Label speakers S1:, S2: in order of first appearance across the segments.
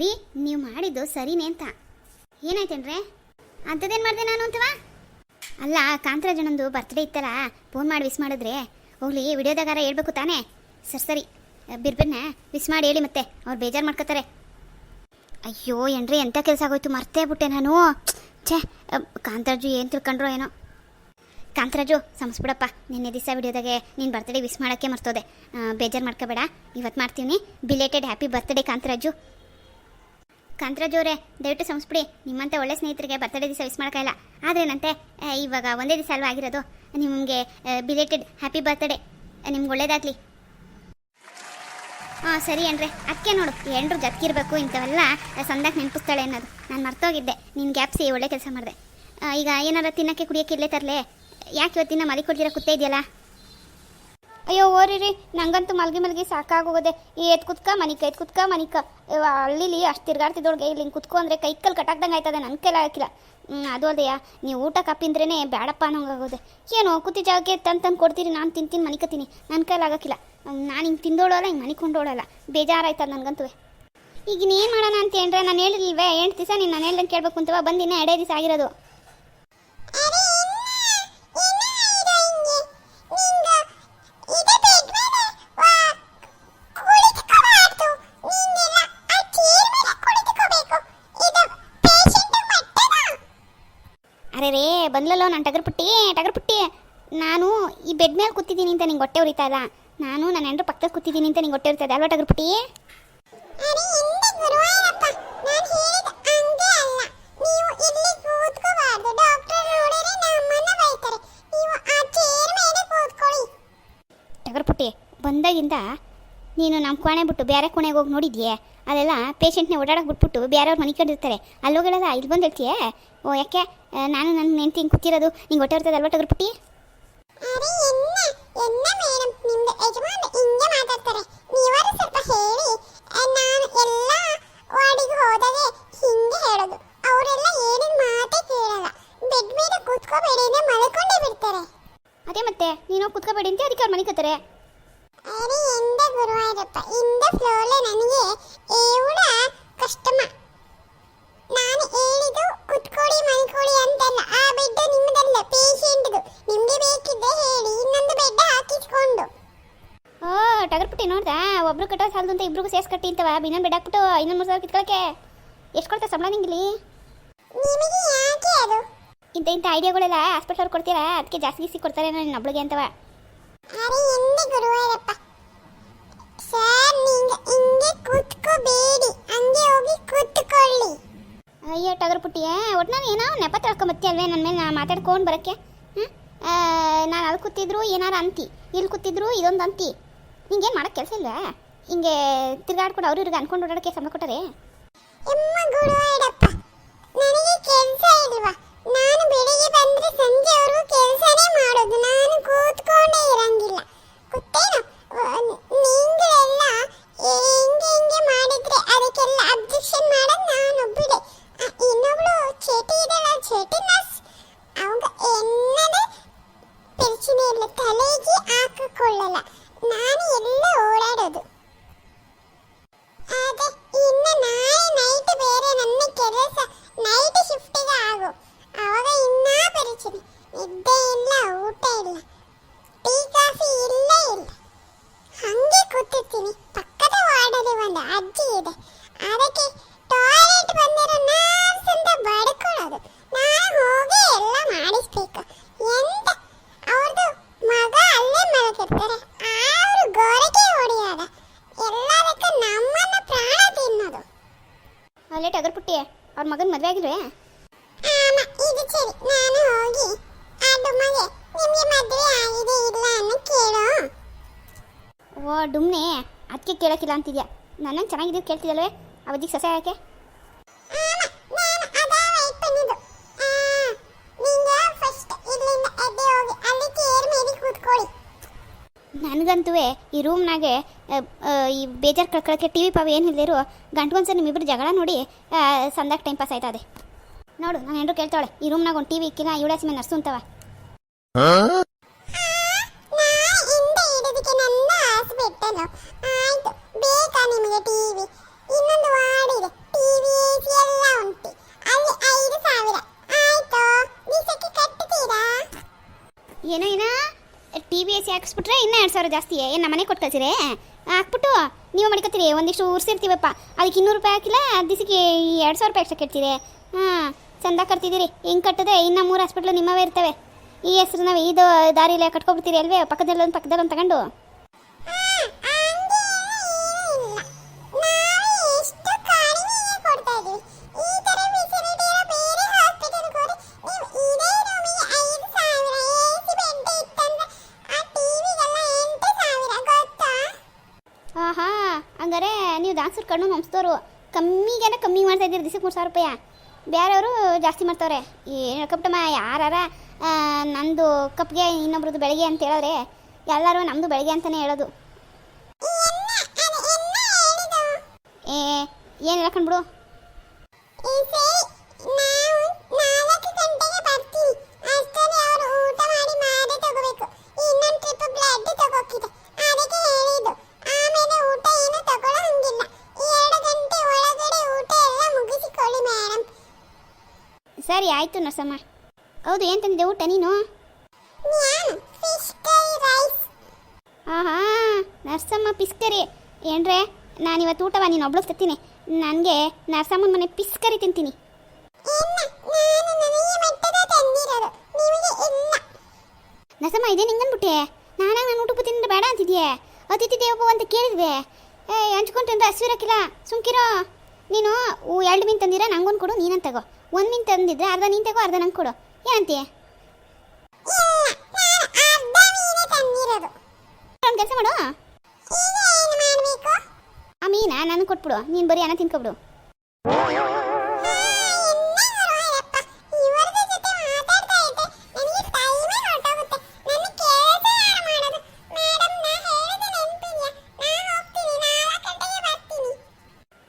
S1: ರೀ, ನೀವು ಮಾಡಿದ್ದು ಸರಿನೇ ಅಂತ. ಏನಾಯ್ತೇನ್ರೆ ಅಂಥದ್ದೇನು ಮಾಡಿದೆ ನಾನು ಅಂತವಾ? ಅಲ್ಲ, ಕಾಂತರಾಜನಂದು ಬರ್ತ್ಡೇ ಇತ್ತಲ್ಲ ಫೋನ್ ಮಾಡಿ ವಿಸ್ ಮಾಡಿದ್ರೆ. ಹೋಗ್ಲಿ, ವಿಡಿಯೋದಾಗಾರ ಹೇಳ್ಬೇಕು ತಾನೇ. ಸರಿ ಸರಿ. ಬಿರ್ಬಿರ್ನ ವಿಸ್ ಮಾಡಿ ಹೇಳಿ ಮತ್ತೆ, ಅವ್ರು ಬೇಜಾರು ಮಾಡ್ಕೋತಾರೆ. ಅಯ್ಯೋ, ಏನ್ರಿ ಎಂಥ ಕೆಲಸ ಆಗೋಯ್ತು, ಮರ್ತೇ ಬಿಟ್ಟೆ ನಾನು. ಛೇ ಕಾಂತರಾಜು ಏನು ತಿಳ್ಕೊಂಡ್ರೋ ಏನೋ. ಕಾಂತರಾಜು, ಸಮಸ್ಬಿಡಪ್ಪ, ನಿನ್ನೆ ದಿವಸ ವಿಡಿಯೋದಾಗೆ ನೀನು ಬರ್ತ್ಡೇ ವಿಸ್ ಮಾಡೋಕ್ಕೆ ಮರ್ತೋದೆ. ಬೇಜಾರು ಮಾಡ್ಕೋಬೇಡ ಇವತ್ತು ಮಾಡ್ತೀನಿ. Belated happy birthday Kantharaju. Kantharaju ಅವರೇ, ದಯವಿಟ್ಟು ಸಂಸ್ಬಿಡಿ ನಿಮ್ಮಂತೆ ಒಳ್ಳೆ ಸ್ನೇಹಿತರಿಗೆ ಬರ್ತ್ಡೇ ದಿವಸ ವಿಸ್ ಮಾಡೋಕ್ಕಾಗಲ್ಲ ಆದ್ರೇನಂತೆ ಇವಾಗ ಒಂದೇ ದಿವಸ ಅಲ್ವಾ ಆಗಿರೋದು? ನಿಮಗೆ ಬಿಲೇಟೆಡ್ ಹ್ಯಾಪಿ ಬರ್ತ್ಡೇ ನಿಮ್ಗೆ ಒಳ್ಳೇದಾಗಲಿ. ಹಾಂ ಸರಿ ಏನ್ರಿ ಅದಕ್ಕೆ ನೋಡು ಎಂಡ್ರು ಜತ್ಕಿರ್ಬೇಕು ಇಂಥವೆಲ್ಲ ಸಂದಾಗ ನೆನಪಿಸ್ತಾಳೆ ಅನ್ನೋದು. ನಾನು ಮರ್ತೋಗಿದ್ದೆ ನಿನ್ನ ಗ್ಯಾಪ್ಸಿ ಒಳ್ಳೆ ಕೆಲಸ ಮಾಡಿದೆ. ಈಗ ಏನಾರ ತಿನ್ನಕ್ಕೆ ಕುಡಿಯೋಕೆ ಇಲ್ಲೇ ತರಲೆ. ಯಾಕೆ ಇವತ್ತಿನ ಕೊಡ್ದಿರ ಕುತ್ತೇ ಇದೆಯಲ್ಲ? ಅಯ್ಯೋ ಓರಿರಿ ನಂಗಂತೂ ಮಲ್ಗಿ ಮಲ್ಗಿ ಸಾಕಾಗೋಗದೆ ಈ ಎತ್ ಕುತ್ಕ, ಮನಿಕ ಎತ್ ಕುತ್ಕ, ಮನಿಕ. ಅಲ್ಲಿಲಿ ಅಷ್ಟು ತಿರ್ಗಾಡ್ತಿದ್ದೋಳ್ಗೆ ಇಲ್ಲಿ ಹಿಂಗೆ ಕುತ್ಕೊ ಅಂದರೆ ಕೈ ಕಲ್ ಕಟ್ಟಾಕ್ದಂಗೆ ಆಯ್ತದೆ ನನ್ನ ಕೈಲಿ ಹಾಕಿಲ್ಲ. ಅದು ಅದೇಯ ನೀವು ಊಟ ಕಪ್ಪಿಂದ್ರೇ ಬೇಡಪ್ಪ ಅನ್ನೋಂಗಾಗೋದೆ ಏನು ಕೂತಿ ಜಾಗಕ್ಕೆ ತಂದು ತಂದು ಕೊಡ್ತೀರಿ, ನಾನು ತಿಂತೀನಿ ಮನಿಕತೀನಿ ನನ್ನ ಕೈಲಿ ಆಗೋಕ್ಕಿಲ್ಲ. ನಾನು ಹಿಂಗೆ ತಿಂದೋಳಲ್ಲ ಹಿಂಗೆ ಮನಿಕೊಂಡೋಳಲ್ಲ ಬೇಜಾರಾಯ್ತದ ನನಗಂತೂ. ಈಗ ಏನು ಮಾಡೋಣ ಅಂತ ಏನ್ರೆ, ನಾನು ಹೇಳಿಲ್ವೇ? ಎಂಟು ದಿವಸ ನೀನು ನಾನು ಹೇಳ್ದಂಗೆ ಕೇಳಬೇಕು ಅಂತವ ಬಂದಿನ ಎರಡೇ ದಿವಸ ಆಗಿರೋದು. ಬಂದ್ಲಲ್ಲೋ ನಾನು ಟಗರ್ ಪುಟ್ಟಿ ನಾನು ಈ ಬೆಡ್ ಮೇಲೆ ಕೂತಿದ್ದೀನಿ ಅಂತ ನಿಂಗೆ ಹೊಟ್ಟೆ ಉರಿತಾ ಇಲ್ಲ ನಾನು ನನ್ನ ಹೆಂಡ್ರು ಪಕ್ಕದಲ್ಲಿ ಕೂತಿದ್ದೀನಿ ಅಂತ ನಿಂಗೆ ಹೊಟ್ಟೆ ಉರಿತಾ ಇದೆ ಅಲ್ವಾ ಟಗರ್ ಪುಟ್ಟಿ? ಬಂದಾಗಿಂದ ನೀನು ನಮ್ಮ ಕೋಣೆ ಬಿಟ್ಟು ಬೇರೆ ಕೋಣೆಗೆ ಹೋಗಿ ನೋಡಿದ್ಯೆ? ಅದೆಲ್ಲ ಪೇಷೆಂಟ್ನೇ ಓಡಾಡಕ್ಕೆ ಬಿಟ್ಬಿಟ್ಟು ಬೇರೆಯವ್ರು ಮನೆ ಕಂಡಿರ್ತಾರೆ ಅಲ್ಲೋಗಳೆಲ್ಲ ಇಲ್ಲಿ ಬಂದು ಹೇಳ್ತೀಯೇ? ಓ ಯಾಕೆ? ನಾನು ನನ್ನ ನೆಂಟಿ ಹಿಂಗೆ ಕೂತಿರೋದು ನಿಂಗೆ ಹೊಟ್ಟೆ ಇರ್ತದೆ ಅಲ್ವಾ
S2: ಹಿಂಗೆ ಬಿಡ್ತಾರೆ.
S1: ಅದೇ ಮತ್ತೆ ನೀನು ಕುತ್ಕೋಬೇಡಿ ಅಂತ ಅದಕ್ಕೆ ಅವ್ರು ಮನೆ ಕತ್ತಾರೆ
S2: ಅರೆ ಎಂದ ಗುರುವಾಯೂರಪ್ಪ ಇಂದ ಫ್ಲೋರ್ಲೆ ನನಗೆ ಏವುಡ ಕಷ್ಟಮ ನಾನು ಹೇಳಿದ್ದು ಕುತ್ಕೊಳ್ಳಿ ಮಲ್ಕೊಳ್ಳಿ ಅಂತಲ್ಲ ಆ ಬೆಡ್ ನಿಮ್ಮದಲ್ಲ ಪೇಷಂಟ್ದು ನಿಮಗೆ ಬೇಕಿದ್ರೆ ಹೇಳಿ. ಇನ್ನೊಂದು ಬೆಡ್ ಹಾಕಿಸ್ಕೊಂಡು.
S1: ಓ ಟಗರ್ಪುಟ್ಟಿ ನೋಡ್ದಾ? ಒಬ್ರು ಕಟ್ಟೋ ಸಾಲದು ಅಂತ ಇಬ್ರಿಗೂ ಸೇಸ್ ಕಟ್ಟಿ ಅಂತವ? ಇನ್ನೊಂದು ಬೆಡ್ ಹಾಕ್ಬಿಟ್ಟು ಇನ್ನೊಂದು ಮೂರು ಸಾವಿರ ಕಿತ್ಕೊಳಕ್ಕೆ. ಎಷ್ಟು ಕೊಡ್ತಾರೆ ಸಂಬಳ ನಿಂಗಿಲಿ
S2: ನಿಮಗೆ ಯಾಕೆ ಅದು?
S1: ಇಂಥ ಇಂಥ ಐಡಿಯಾಗಳೆಲ್ಲ ಹಾಸ್ಪಿಟಲ್ ಅವ್ರು ಕೊಡ್ತೀರಾ? ಅದಕ್ಕೆ ಜಾಸ್ತಿ ಗೀಸಿ ಕೊಡ್ತಾರೆ ನನ್ನ ಒಬ್ಳಿಗೆ ಅಂತವ?
S2: ಅರೆ ಎಂದ ಗುರುವಾಯೂರಪ್ಪ ಸರ್ ನೀங்க ಹಿಂಗೆ ಕೂತ್ಕೋಬೇಡಿ ಹಂಗೆ ಹೋಗಿ ಕೂತ್ಕೊಳ್ಳಿ
S1: ಅಯ್ಯೋ ಟಗರ್ಪುಟ್ಟಿಯ ಒಟ್ನಲ್ಲಿ ಏನೋ ನೆಪ ತಿಳ್ಕೊಂಬತ್ತಿ ಅಲ್ವೇ ನನ್ನ ಮೇಲೆ ನಾ ಮಾತಾಡ್ಕೊಂಡು ಬರೋಕ್ಕೆ ಹ್ಞೂ ನಾನು ಅಲ್ಲಿ ಕೂತಿದ್ರು ಏನಾರ ಅಂತಿ ಇಲ್ಲಿ ಕೂತಿದ್ರು ಇದೊಂದು ಅಂತಿ ನಿಂಗೇನು ಮಾಡೋಕ್ಕೆ ಕೆಲಸ ಇಲ್ವಾ ಹಿಂಗೆ ತಿರ್ಗಾಡ್ಕೊಂಡು ಅವ್ರು ಇವ್ರಿಗೆ ಅನ್ಕೊಂಡು ಓಡಾಡೋಕ್ಕೆ ಸಂಬಳ ಕೊಟ್ಟರೆ
S2: ಎಮ್ಮ ಗುರುವಾಯೂರಪ್ಪ ನನಗೆ ಕೆಲಸ ಇಲ್ವಾ ನಾನು ಬೆಳಿಗ್ಗೆ ಬಂದ್ರೆ ಸಂಜೆವರೆಗೂ ಕೆಲಸನೇ ಮಾಡೋದು ನಾನು ಕೂತ್ಕೊಂಡೇ ಇರಂಗಿಲ್ಲ ಆಮ ಇದು ಸರಿ ನಾನು ಹೋಗಿ. ಅದು ಮಗೆ ನಿಮಗೆ ಮದುವೆ ಆಗಿದೆ ಇಲ್ಲ ಅನ್ನ ಕೇಳು.
S1: ಓ ಡುಮ್ನೆ ಅದಕ್ಕೆ ಕೇಳೋಕ್ಕಿಲ್ಲ ಅಂತಿದ್ಯಾ? ನನ್ನ ಚೆನ್ನಾಗಿದ್ದೀವಿ ಕೇಳ್ತಿದ್ದಲ್ವೇ ಅವಧಿಗೆ ಸೊಸೆ ಯಾಕೆ? ನನಗಂತೂ ಈ ರೂಮ್ನಾಗೆ ಈ ಬೇಜಾರು ಕಳ್ಕೊಳ್ಳೋಕ್ಕೆ ಟಿ ವಿ ಪಾವ ಏನು ಇಲ್ದಿರು ಗಂಟ್ಗೊಂದ್ಸರಿ ನಿಮ್ಮಿಬ್ಬರು ಜಗಳ ನೋಡಿ ಸಂದಾಗ ಟೈಮ್ ಪಾಸ್ ಆಯ್ತದೆ. ನೋಡು, ನಾನು ಹೆಂಡ್ರು ಕೇಳ್ತಾಳೆ ಈ ರೂಮ್ನಾಗ ಒಂದು ಟಿ ವಿ ಇಕ್ಕಿಲ್ಲ ಇವಳ ಸಿಮೆ ನರ್ಸುಂತವ
S2: ಏನೋ ಏನೋ? ಇಡೋದಕ್ಕೆ
S1: ವಿ ಎಸ್ ಹಾಕ್ಸ್ಬಿಟ್ರೆ ಇನ್ನೂ ಎರಡು ಸಾವಿರ ಜಾಸ್ತಿ. ಏನು ಮನೆ ಕೊಟ್ಟು ಹಾಕ್ಬಿಟ್ಟು ನೀವು ಮಾಡ್ಕೊತೀರಿ. ಒಂದಿಷ್ಟು ಉರ್ಸಿರ್ತೀವಪ್ಪ ಅದಕ್ಕೆ ಇನ್ನೂರು ರೂಪಾಯಿ ಹಾಕಿಲ್ಲ ದಿಸಿಗೆ ಎರಡು ಸಾವಿರ ರೂಪಾಯಿ ಎಕ್ಸ್ಟ್ರಾ ಕಟ್ತೀರಿ ಹಾಂ, ಚಂದ ಕಟ್ತಿದ್ದೀರಿ. ಹಿಂಗೆ ಕಟ್ಟಿದ್ರೆ ಇನ್ನೂ ಮೂರು ಹಾಸ್ಪಿಟ್ಲು ನಿಮ್ಮವೇ ಇರ್ತವೆ. ಈ ಹೆಸ್ರು ನಾವು ಇದು ದಾರಿಲೇ ಕಟ್ಕೊಬಿಡ್ತೀರಿ ಅಲ್ವೇ? ಪಕ್ಕದಲ್ಲೊಂದು ಪಕ್ಕದಲ್ಲೊಂದು ಪಕ್ಕದಲ್ಲಿ ತಗೊಂಡು. ದಿಸಕ್ಕೆ ಮೂರು ಸಾವಿರ ರೂಪಾಯಿ. ಬೇರೆಯವರು ಜಾಸ್ತಿ ಮಾಡ್ತವ್ರೆ. ಏನು ಕಪ್ಟಮ್ಮ ಯಾರಾರ ನಂದು ಕಪ್ಗೆ ಇನ್ನೊಬ್ರದ್ದು ಬೆಳಗ್ಗೆ ಅಂತ ಹೇಳಿದ್ರೆ ಎಲ್ಲರೂ ನಮ್ಮದು ಬೆಳಗ್ಗೆ ಅಂತಲೇ ಹೇಳೋದು. ಏ, ಏನು ಹೇಳ್ಕೊಂಡ್ಬಿಡು ಆಯಿತು ನರ್ಸಮ್ಮ. ಹೌದು ಏನ್ ತಂದಿದ್ದೆ ಊಟ ನೀನು? ಆಹಾ ನರ್ಸಮ್ಮ ಪಿಸ್ಕರಿ ಏನ್ರೆ ನಾನು ಇವತ್ತು ಊಟವ ನೀನು ಒಬ್ಳು ತತ್ತೀನಿ. ನನಗೆ ನರ್ಸಮ್ಮನ ಮನೆ ಪಿಸ್ಕರಿ ತಿಂತೀನಿ. ನರಸಮ್ಮ ಇದೇ ನಿಂಗನ್ಬಿಟ್ಟೆ ನಾನಾಗ ನಾನು ಊಟಕ್ಕೆ ತಿಂದ್ರೆ ಬೇಡ ಅಂತಿದ್ಯೆ? ಅತಿಥಿ ದೇವಪ್ಪ ಅಂತ ಕೇಳಿದ್ವಿ. ಏ ಹಂಚ್ಕೊಂಡ್ರೆ ಹಸಿರಕ್ಕಿಲ್ಲ ಸುಮ್ಕಿರೋ. ನೀನು ಎರಡು ಮೀನು ತಂದಿರ ನಂಗೊಂದು ಕೊಡು ನೀನಂತ ತಗೋ. ಒಂದು ಮೀನು ತಂದಿದ್ರೆ ಅರ್ಧ ನೀನು ತಗೋ, ಅರ್ಧ ನಂಗೆ ಕೊಡು. ಏನಂತೀಯ? ಒಂದು ಕೆಲಸ ಮಾಡು? ಆ ಮೀನ, ನನಗೆ ಕೊಟ್ಬಿಡು. ನೀನು ಬರೀ ಅನ್ನ ತಿನ್ಕೊಬಿಡು.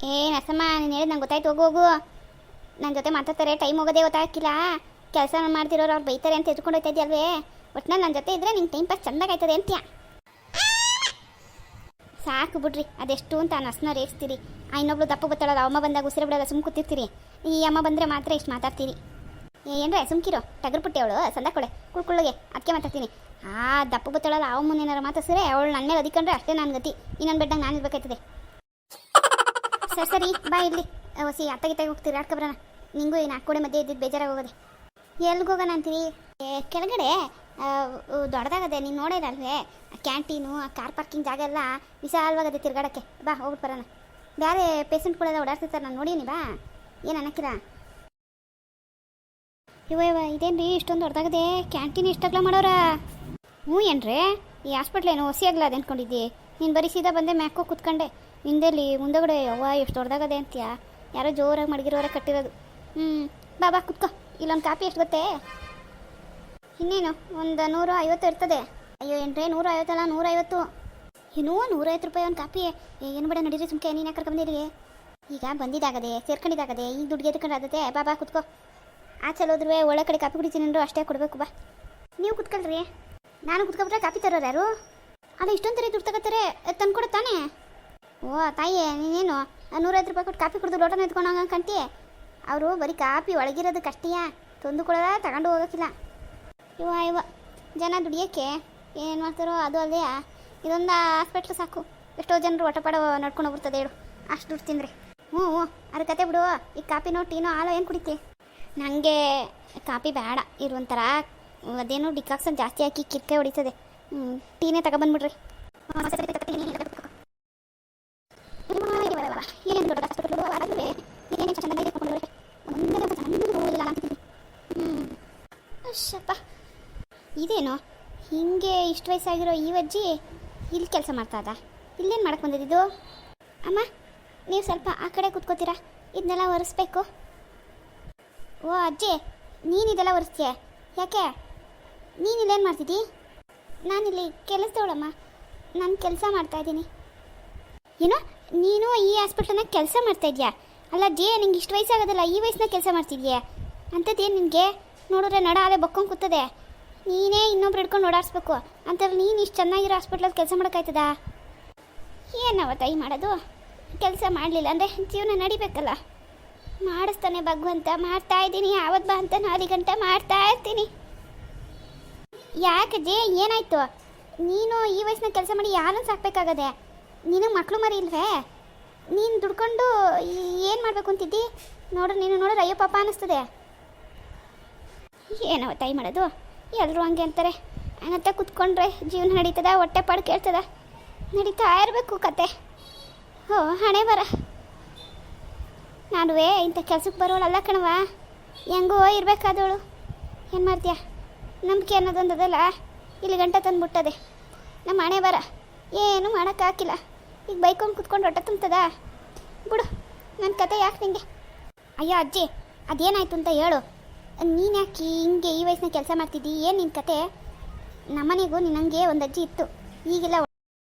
S1: ಏ ನರಸಮ್ಮ, ನೀನು ಹೇಳಿದ್ ನಂಗೆ ಗೊತ್ತಾಯ್ತು. ಹೋಗು ಹೋಗು. ನನ್ನ ಜೊತೆ ಮಾತಾಡ್ತಾರೆ ಟೈಮ್ ಹೋಗೋದೇ ಗೊತ್ತಾಗಿಲ್ಲ ಕೆಲಸ ಮಾಡ್ತಿರೋರು ಅವ್ರು ಬೈತಾರೆ ಅಂತ ಎತ್ಕೊಂಡು ಹೋಗ್ತಾ ಇದೆಯಲ್ವೇ? ಒಟ್ನಲ್ಲಿ ನನ್ನ ಜೊತೆ ಇದ್ರೆ ನಿಂಗೆ ಟೈಮ್ ಪಾಸ್ ಚೆಂದಾಗಿ ಆಯ್ತದೆ ಅಂತ್ಯ? ಸಾಕು ಬಿಡ್ರಿ, ಅದೆಷ್ಟು ಅಂತ ನಸ್ನ ರೇಗಿಸ್ತೀರಿ. ಆ ಇನ್ನೊಬ್ಳು ದಪ್ಪ ಗೊತ್ತಾಳಲ್ಲ ಅಮ್ಮ ಬಂದಾಗ ಉಸಿರು ಬಿಡೋಲ್ಲ ಸುಮ್ ಕೂತಿರ್ತೀರಿ. ಈ ಅಮ್ಮ ಬಂದರೆ ಮಾತ್ರ ಇಷ್ಟು ಮಾತಾಡ್ತೀರಿ. ಏನರ, ಸುಮ್ಕಿರೋ, ಟಗರ್ ಪುಟ್ಟಿ ಅವಳು, ಸಂದ ಕೊಡೆ ಕುಳ್ಕೊಳ್ಳೋಗೆ ಅದಕ್ಕೆ ಮಾತಾಡ್ತೀನಿ. ಆ, ದಪ್ಪ ಗೊತ್ತಾಳಲ್ಲ ಅವ ಮುನ್ನೇನಾರು ಮಾತಾಡ್ಸಿದ್ರೆ ಅವಳು ನನ್ನ ಮೇಲೆ ಅದಿಕೊಂಡ್ರೆ ಅಷ್ಟೇ ನನ್ನ ಗತಿ. ಇನ್ನೊಂದು ಬೆಡ್ಡಂಗೆ ನಾನು ಇರ್ಬೇಕಾಯ್ತದೆ. ಸರಿ ಸರಿ, ಬಾ ಇಲ್ಲಿ ಹೊಸಿ ಅತ್ತಗಿತ್ತಾಗಿ ಹೋಗ್ತೀರಿ ಆಡ್ಕೊಬ್ರಣ ನಿಂಗೂ ಏನು ಹಾಕ್ಕೊಡೆ ಮಧ್ಯೆ ಇದ್ದಿದ್ದು ಬೇಜಾರಾಗಿ ಹೋಗೋದೆ ಎಲ್ಲಿಗೆ ಹೋಗೋಣ ಅಂತೀರಿ ಕೆಳಗಡೆ ದೊಡ್ಡದಾಗದೆ, ನೀನು ನೋಡೋದಲ್ವೇ ಕ್ಯಾಂಟೀನು, ಆ ಕಾರ್ ಪಾರ್ಕಿಂಗ್ ಜಾಗ ಎಲ್ಲ ವಿಶಾಲವಾಗದೆ ತಿರ್ಗಾಡೋಕ್ಕೆ. ಬಾ ಹೋಗ್ಬಿಟ್ಟು ಬರೋಣ. ಬೇರೆ ಪೇಷಂಟ್ಗಳೆಲ್ಲ ಓಡಾಡ್ತಿರ್ತಾರೆ, ನಾನು ನೋಡೀನಿ, ಬಾ. ಏನು ಅನ್ನಕ್ಕಿರ? ಇವ ಇವ ಇದೇನ್ರಿ, ಇಷ್ಟೊಂದು ದೊಡ್ಡದಾಗದೆ? ಕ್ಯಾಂಟೀನ್ ಇಷ್ಟಾಗ್ಲ ಮಾಡೋರ? ಹ್ಞೂ ಏನ್ರಿ, ಈ ಹಾಸ್ಪಿಟ್ಲ್ ಏನು ಹೊಸಿ ಅದು ಅಂದ್ಕೊಂಡಿದ್ದಿ ನೀನು ಬರೀ ಸೀದಾ ಬಂದೆ ಮ್ಯಾಕೋ ಕುತ್ಕೊಂಡೆ. ಹಿಂದೆಲ್ಲಿ ಮುಂದೆಗಡೆ ಅವ್ವ ಎಷ್ಟು ದೊಡ್ಡದಾಗದೆ ಅಂತೀಯ? ಯಾರೋ ಜೋರಾಗಿ ಮಡಗಿರೋರೆ ಕಟ್ಟಿರೋದು. ಹ್ಞೂ ಬಾ ಬಾ, ಕುತ್ಕೋ. ಇಲ್ಲೊಂದು ಕಾಪಿ ಎಷ್ಟು ಗೊತ್ತೇ? ಇನ್ನೇನು, ಒಂದು ನೂರ ಐವತ್ತು ಇರ್ತದೆ. ಅಯ್ಯೋ, ಏನ್ರೇ ನೂರ ಐವತ್ತಲ್ಲ ನೂರ ಐವತ್ತು ಏನೋ ನೂರೈವತ್ತು ರೂಪಾಯಿ ಒಂದು ಕಾಪಿ ಏನು ಬೇಡ, ನಡೀರಿ ಸುಮ್ಕೆ, ನೀನು ಬಂದಿರಿ ಈಗ ಬಂದಿದ್ದಾಗದೆ, ಸೇರ್ಕೊಂಡಿದ್ದಾಗದೆ, ಈಗ ದುಡ್ಡು ಗೆದ್ಕೊಂಡು ಆದತೆ ಬಾ ಬಾ, ಕುತ್ಕೋ. ಆಚೆ ಹೋದ್ರೆ ಒಳ್ಳೆ ಕಡೆ ಕಾಪಿ ಕುಡಿತೀನಿ ಅಷ್ಟೇ ಕೊಡಬೇಕು, ಬಾ. ನೀವು ಕುತ್ಕೊಳ್ರಿ. ನಾನು ಕುತ್ಕೊಬಿಟ್ರೆ ಕಾಪಿ ತರೋರು ಯಾರು? ಅಲ್ಲ, ಇಷ್ಟೊಂದು ದುಡ್ಡು ತಗೋತಾರೆ ತಂದು ತಾನೇ? ಓ ತಾಯಿ ನೀನೇನು? ನೂರೈವತ್ತು ರೂಪಾಯಿ ಕೊಟ್ಟು ಕಾಪಿ ಕುಡಿದು ಲೋಟನ ಎತ್ಕೊಂಡು ಕಂಟಿ ಅವರು ಬರೀ ಕಾಪಿ ಒಳಗಿರೋದು ಕಷ್ಟೀಯ ತಂದು ತಗೊಂಡು ಹೋಗೋಕ್ಕಿಲ್ಲ ಇವ ಇವ ಜನ ದುಡಿಯೋಕ್ಕೆ ಏನು ಮಾಡ್ತಾರೋ ಅದು ಅಲ್ಲದೆ ಇದೊಂದು ಹಾಸ್ಪಿಟ್ಲ್ ಸಾಕು ಎಷ್ಟೋ ಜನರು ಒಟಪಾಡ ನಡ್ಕೊಂಡು ಹೋಗ್ಬಿಡ್ತದೆ ಹೇಳು ಅಷ್ಟು ದುಡ್ಡು ತಿಂದ್ರಿ ಹ್ಞೂ ಹ್ಞೂ ಅದ್ರ ಕತೆ ಬಿಡು ಈ ಕಾಪಿನೋ ಟೀನೋ ಹಾಲೋ ಏನು ಕುಡಿತಿ ನನಗೆ ಕಾಪಿ ಬೇಡ ಇರುವಂಥರ ಅದೇನೋ ಡಿಕಾಕ್ಸನ್ ಜಾಸ್ತಿ ಹಾಕಿ ಕಿರ್ಕೆ ಹೊಡಿತದೆ ಟೀನೇ ತಗೊಬಂದ್ಬಿಡ್ರಿ ಏನು ದೊಡ್ಡ ಹಾಸ್ಪಿಟ್ಲು ಅದಾದ್ರೆ ಏನೇ ಚೆನ್ನಾಗಿ ತಗೊಂಡ್ರೆ ಒಂದೇ ಒಂದು ಸಣ್ಣದು ಹೋಗಿಲ್ಲ ಅಂತಿದ್ದೀನಿ ಹ್ಞೂ ಅಷ್ಟಪ್ಪ ಇದೇನು? ಹಿಂಗೆ ಇಷ್ಟು ವಯಸ್ಸಾಗಿರೋ ಈ ಅಜ್ಜಿ ಇಲ್ಲಿ ಕೆಲಸ ಮಾಡ್ತಾದ ಇಲ್ಲೇನು ಮಾಡಕ್ಕೆ ಬಂದಿದ್ದು ಅಮ್ಮ, ನೀವು ಸ್ವಲ್ಪ ಆ ಕಡೆ ಕೂತ್ಕೋತೀರಾ? ಇದನ್ನೆಲ್ಲ ಒರೆಸ್ಬೇಕು. ಓ ಅಜ್ಜಿ, ನೀನು ಇದೆಲ್ಲ ಒರೆಸ್ತೀಯ? ಯಾಕೆ? ನೀನು ಇಲ್ಲೇನು ಮಾಡ್ತಿದ್ದಿ? ನಾನಿಲ್ಲಿ ಕೆಲಸದವಳಮ್ಮ ನಾನು ಕೆಲಸ ಮಾಡ್ತಾ ಇದ್ದೀನಿ. ಏನೋ, ನೀನು ಈ ಹಾಸ್ಪಿಟ್ಲನ್ನ ಕೆಲಸ ಮಾಡ್ತಾ ಇದೆಯಾ? ಅಲ್ಲ ಅಜ್ಜಿ, ನಿಂಗೆ ಇಷ್ಟು ವಯಸ್ಸಾಗೋದಲ್ಲ, ಈ ವಯಸ್ಸನ್ನ ಕೆಲಸ ಮಾಡ್ತಿದ್ಯಾ? ಅಂಥದ್ದೇನು ನಿನಗೆ? ನೋಡಿದ್ರೆ ನಡ, ಅದೇ ಬಕ್ಕೊಂಡು ಕೂತದೆ. ನೀನೇ ಇನ್ನೊಬ್ರು ಹಿಡ್ಕೊಂಡು ಓಡಾಡಿಸ್ಬೇಕು. ಅಂತಾರೆ ನೀನು ಇಷ್ಟು ಚೆನ್ನಾಗಿರೋ ಹಾಸ್ಪಿಟ್ಲಲ್ಲಿ ಕೆಲಸ ಮಾಡೋಕ್ಕಾಯ್ತದ? ಏನವ ತಾಯಿ ಮಾಡೋದು? ಕೆಲಸ ಮಾಡಲಿಲ್ಲ ಅಂದರೆ ಜೀವನ ನಡಿಬೇಕಲ್ಲ. ಮಾಡಿಸ್ತಾನೆ ಭಗವಂತ, ಮಾಡ್ತಾ ಇದ್ದೀನಿ. ಯಾವತ್ತು ಬಾ ಅಂತ ನಾಲ್ಕು ಗಂಟೆ ಮಾಡ್ತಾ ಇರ್ತೀನಿ. ಯಾಕೆ ಜೇ, ಏನಾಯ್ತು? ನೀನು ಈ ವಯಸ್ಸಿನ ಕೆಲಸ ಮಾಡಿ ಯಾರನ್ನು ಸಾಕ್ಬೇಕಾಗದೆ? ನಿನಗೆ ಮಕ್ಕಳು ಮರಿ ಇಲ್ವೇ? ನೀನು ದುಡ್ಕೊಂಡು ಏನು ಮಾಡಬೇಕು ಅಂತಿದ್ದಿ? ನೋಡ್ರಿ, ನೀನು ನೋಡ್ರಿ, ಅಯ್ಯೋ ಪಾಪ ಅನ್ನಿಸ್ತದೆ ಏನವ ತಾಯಿ ಮಾಡೋದು? ಎಲ್ಲರೂ ಹಂಗೆ ಅಂತಾರೆ. ಹಂಗಂತ ಕುತ್ಕೊಂಡ್ರೆ ಜೀವನ ನಡೀತದ, ಹೊಟ್ಟೆ ಪಾಡು ಕೇಳ್ತದ. ನಡೀತಾ ಇರಬೇಕು ಕತೆ. ಓ ಹಣೆ ಬರ ನಾನುವೇ, ಇಂಥ ಕೆಲ್ಸಕ್ಕೆ ಬರೋಳಲ್ಲ ಕಣವ ಹೆಂಗೋ ಇರಬೇಕಾದವಳು. ಏನು ಮಾಡ್ತೀಯ? ನಂಬಿಕೆ ಅನ್ನೋದೊಂದದಲ್ಲ ಇಲ್ಲಿ ಗಂಟ ತಂದುಬಿಟ್ಟದೆ. ನಮ್ಮ ಹಣೆ ಬರ ಏನು ಮಾಡೋಕ್ಕಾಗಿಲ್ಲ ಈಗ ಬೈಕೊಂಡು ಕುತ್ಕೊಂಡು ಹೊಟ್ಟೆ ತುಂಬ್ತದ? ಬಿಡು ನನ್ನ ಕತೆ ಯಾಕೆ ನಿಂಗೆ? ಅಯ್ಯೋ ಅಜ್ಜಿ, ಅದೇನಾಯ್ತು ಅಂತ ಹೇಳು. ನೀನು ಯಾಕೆ ಹಿಂಗೆ ಈ ವಯಸ್ಸಿನ ಕೆಲಸ ಮಾಡ್ತಿದ್ದಿ? ಏನು ನಿನ್ನ ಕತೆ? ನಮ್ಮನೆಗೂ ನಿನ್ನಂಗೆ ಒಂದು ಅಜ್ಜಿ ಇತ್ತು. ಈಗೆಲ್ಲ